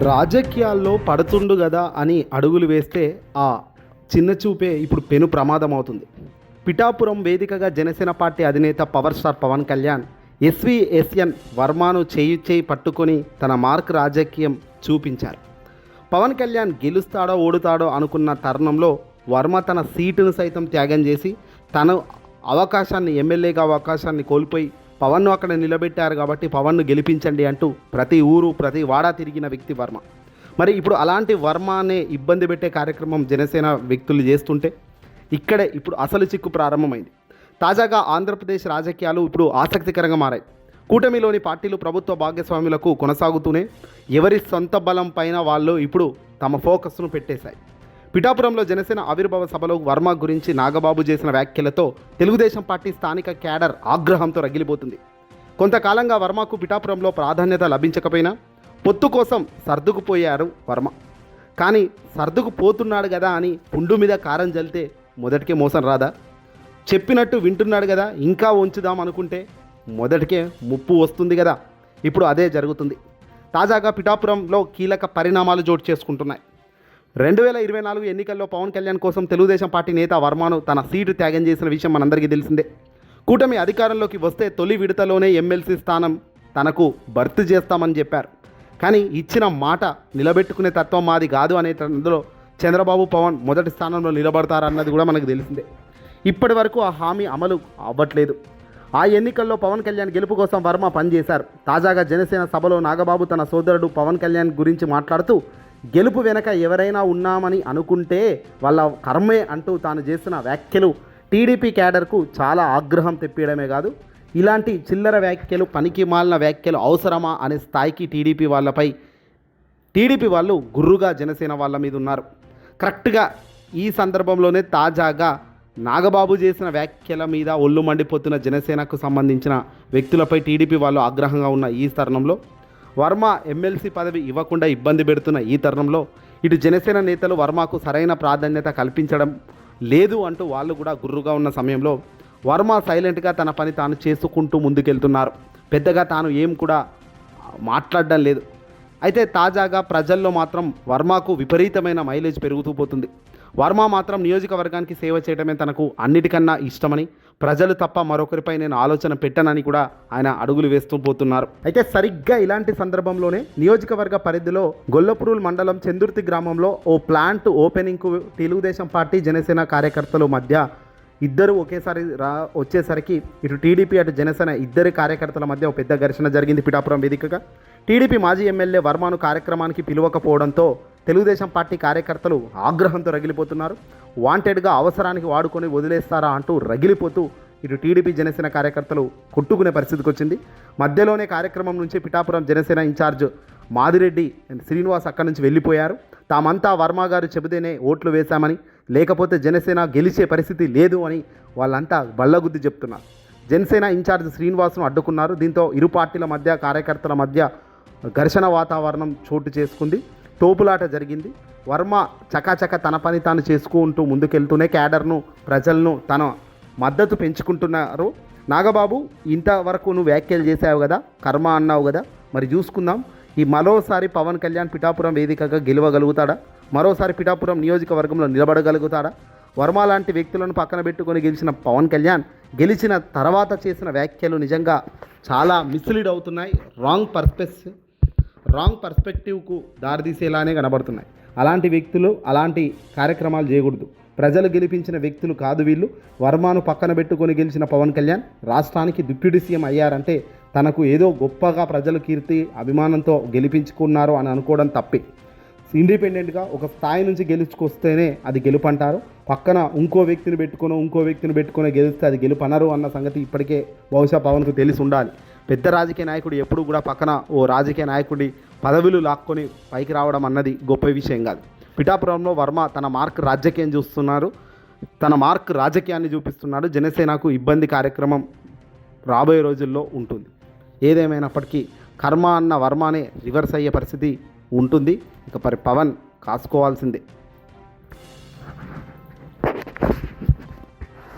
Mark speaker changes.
Speaker 1: రాజకీయాల్లో పడుతుండు కదా అని అడుగులు వేస్తే ఆ చిన్న చూపే ఇప్పుడు పెను ప్రమాదం అవుతుంది పిఠాపురం వేదికగా జనసేన పార్టీ అధినేత power star Pawan Kalyan SV SN వర్మను చేయి చేయి పట్టుకొని తన మార్క్ రాజకీయం చూపించారు. పవన్ కళ్యాణ్ గెలుస్తాడో ఓడుతాడో అనుకున్న తరుణంలో వర్మ తన సీటును సైతం త్యాగం చేసి తను అవకాశాన్ని ఎమ్మెల్యేగా అవకాశాన్ని కోల్పోయి పవన్ను అక్కడ నిలబెట్టారు కాబట్టి పవన్ను గెలిపించండి అంటూ ప్రతి ఊరు ప్రతి వాడా తిరిగిన వ్యక్తి వర్మ. మరి ఇప్పుడు అలాంటి వర్మనే ఇబ్బంది పెట్టే కార్యక్రమం జనసేన వ్యక్తులు చేస్తుంటే ఇక్కడే ఇప్పుడు అసలు చిక్కు ప్రారంభమైంది. తాజాగా ఆంధ్రప్రదేశ్ రాజకీయాలు ఇప్పుడు ఆసక్తికరంగా మారాయి. కూటమిలోని పార్టీలు ప్రభుత్వ భాగస్వాములకు కొనసాగుతూనే ఎవరి సొంత బలం పైన వాళ్ళు ఇప్పుడు తమ ఫోకస్ను పెట్టేశాయి. పిఠాపురంలో జనసేన ఆవిర్భావ సభలో వర్మ గురించి నాగబాబు చేసిన వ్యాఖ్యలతో తెలుగుదేశం పార్టీ స్థానిక క్యాడర్ ఆగ్రహంతో రగిలిపోతుంది. కొంతకాలంగా వర్మకు పిఠాపురంలో ప్రాధాన్యత లభించకపోయినా పొత్తు కోసం సర్దుకుపోయారు వర్మ. కానీ సర్దుకుపోతున్నాడు కదా అని పుండు మీద కారం జల్లితే మొదటికే మోసం రాదా? చెప్పినట్టు వింటున్నాడు కదా ఇంకా ఉంచుదాం అనుకుంటే మొదటికే ముప్పు వస్తుంది కదా. ఇప్పుడు అదే జరుగుతుంది. తాజాగా పిఠాపురంలో కీలక పరిణామాలు చోటు చేసుకుంటున్నాయి. రెండు వేల ఇరవై నాలుగు ఎన్నికల్లో పవన్ కళ్యాణ్ కోసం తెలుగుదేశం పార్టీ నేత వర్మను తన సీటు త్యాగం చేసిన విషయం మనందరికీ తెలిసిందే. కూటమి అధికారంలోకి వస్తే తొలి విడతలోనే ఎమ్మెల్సీ స్థానం తనకు భర్తీ చేస్తామని చెప్పారు. కానీ ఇచ్చిన మాట నిలబెట్టుకునే తత్వం మాది కాదు అనే అందులో చంద్రబాబు పవన్ మొదటి స్థానంలో నిలబడతారన్నది కూడా మనకు తెలిసిందే. ఇప్పటి వరకు ఆ హామీ అమలు అవ్వట్లేదు. ఆ ఎన్నికల్లో పవన్ కళ్యాణ్ గెలుపు కోసం వర్మ పనిచేశారు. తాజాగా జనసేన సభలో నాగబాబు తన సోదరుడు పవన్ కళ్యాణ్ గురించి మాట్లాడుతూ గెలుపు వెనక ఎవరైనా ఉన్నామని అనుకుంటే వాళ్ళ కర్మే అంటూ తాను చేసిన వ్యాఖ్యలు టీడీపీ క్యాడర్కు చాలా ఆగ్రహం తెప్పియడమే కాదు. ఇలాంటి చిల్లర వ్యాఖ్యలు పనికి మాలిన వ్యాఖ్యలు అవసరమా అనే స్థాయికి టీడీపీ వాళ్ళపై టీడీపీ వాళ్ళు గుర్రుగా జనసేన వాళ్ళ మీద ఉన్నారు. కరెక్ట్గా ఈ సందర్భంలోనే తాజాగా నాగబాబు చేసిన వ్యాఖ్యల మీద ఒళ్ళు మండిపోతున్న జనసేనకు సంబంధించిన వ్యక్తులపై టీడీపీ వాళ్ళు ఆగ్రహంగా ఉన్న ఈ తరుణంలో వర్మ ఎమ్మెల్సీ పదవి ఇవ్వకుండా ఇబ్బంది పెడుతున్న ఈ తరుణంలో ఇటు జనసేన నేతలు వర్మకు సరైన ప్రాధాన్యత కల్పించడం లేదు అంటూ వాళ్ళు కూడా గుర్రుగా ఉన్న సమయంలో వర్మ సైలెంట్గా తన పని తాను చేసుకుంటూ ముందుకెళ్తున్నారు. పెద్దగా తాను ఏం కూడా మాట్లాడడం లేదు. అయితే తాజాగా ప్రజల్లో మాత్రం వర్మకు విపరీతమైన మైలేజ్ పెరుగుతూ పోతుంది. వర్మ మాత్రం నియోజకవర్గానికి సేవ చేయడమే తనకు అన్నిటికన్నా ఇష్టమని ప్రజలు తప్ప మరొకరిపై నేను ఆలోచన పెట్టనని కూడా ఆయన అడుగులు వేస్తూ పోతున్నారు. అయితే సరిగ్గా ఇలాంటి సందర్భంలోనే నియోజకవర్గ పరిధిలో గొల్లపురూల్ మండలం చందుర్తి గ్రామంలో ఓ ప్లాంట్ ఓపెనింగ్కు తెలుగుదేశం పార్టీ జనసేన కార్యకర్తల మధ్య ఇద్దరు ఒకేసారి రా వచ్చేసరికి ఇటు టీడీపీ అటు జనసేన ఇద్దరి కార్యకర్తల మధ్య ఒక పెద్ద ఘర్షణ జరిగింది పిఠాపురం వేదికగా. టీడీపీ మాజీ ఎమ్మెల్యే వర్మను కార్యక్రమానికి పిలువకపోవడంతో తెలుగుదేశం పార్టీ కార్యకర్తలు ఆగ్రహంతో రగిలిపోతున్నారు. వాంటెడ్గా అవసరానికి వాడుకొని వదిలేస్తారా అంటూ రగిలిపోతూ ఇటు టీడీపీ జనసేన కార్యకర్తలు కొట్టుకునే పరిస్థితికి వచ్చింది. మధ్యలోనే కార్యక్రమం నుంచి పిఠాపురం జనసేన ఇన్ఛార్జ్ మాదిరెడ్డి శ్రీనివాస్ అక్కడి నుంచి వెళ్ళిపోయారు. తామంతా వర్మ గారు చెబితేనే ఓట్లు వేశామని లేకపోతే జనసేన గెలిచే పరిస్థితి లేదు అని వాళ్ళంతా బల్లగుద్ది చెప్తున్నారు జనసేన ఇన్ఛార్జ్ శ్రీనివాస్ను అడ్డుకున్నారు. దీంతో ఇరు పార్టీల మధ్య కార్యకర్తల మధ్య ఘర్షణ వాతావరణం చోటు చేసుకుంది. తోపులాట జరిగింది. వర్మ చకాచక తన పని తాను చేసుకుంటూ ముందుకెళ్తూనే క్యాడర్ను ప్రజలను తన మద్దతు పెంచుకుంటున్నారు. నాగబాబు ఇంతవరకు నువ్వు వ్యాఖ్యలు చేసావు కదా కర్మ అన్నావు కదా మరి చూసుకుందాం. ఈ మరోసారి పవన్ కళ్యాణ్ పిఠాపురం వేదికగా గెలవగలుగుతాడా? మరోసారి పిఠాపురం నియోజకవర్గంలో నిలబడగలుగుతాడా? వర్మ లాంటి వ్యక్తులను పక్కన పెట్టుకొని గెలిచిన పవన్ కళ్యాణ్ గెలిచిన తర్వాత చేసిన వ్యాఖ్యలు నిజంగా చాలా మిస్లీడ్ అవుతున్నాయి రాంగ్ పర్స్పెక్స్ రాంగ్ పర్స్పెక్టివ్కు దారితీసేలానే కనబడుతున్నాయి. అలాంటి వ్యక్తులు అలాంటి కార్యక్రమాలు చేయకూడదు. ప్రజలు గెలిపించిన వ్యక్తులు కాదు వీళ్ళు. వర్మను పక్కన పెట్టుకొని గెలిచిన పవన్ కళ్యాణ్ రాష్ట్రానికి డిప్యూటీ సీఎం అయ్యారంటే తనకు ఏదో గొప్పగా ప్రజలు కీర్తి అభిమానంతో గెలిపించుకున్నారు అని అనుకోవడం తప్పే. ఇండిపెండెంట్గా ఒక స్థాయి నుంచి గెలుచుకొస్తేనే అది గెలుపు అంటారు పక్కన ఇంకో వ్యక్తిని పెట్టుకొని ఇంకో వ్యక్తిని పెట్టుకొని గెలిస్తే అది గెలుపు అనరు అన్న సంగతి ఇప్పటికే బహుశా పవన్కు తెలిసి ఉండాలి పెద్ద రాజకీయ నాయకుడు ఎప్పుడు కూడా పక్కన ఓ రాజకీయ నాయకుడి పదవులు లాక్కొని పైకి రావడం అన్నది గొప్ప విషయం కాదు. పిఠాపురంలో వర్మ తన మార్క్ రాజకీయం చూస్తున్నారు. తన మార్క్ రాజకీయాన్ని చూపిస్తున్నాడు. జనసేనకు ఇబ్బంది కార్యక్రమం రాబోయే రోజుల్లో ఉంటుంది. ఏదేమైనప్పటికీ కర్మ అన్న వర్మనే రివర్స్ అయ్యే పరిస్థితి ఉంటుంది. ఇక మరి పవన్ కాసుకోవాల్సిందే.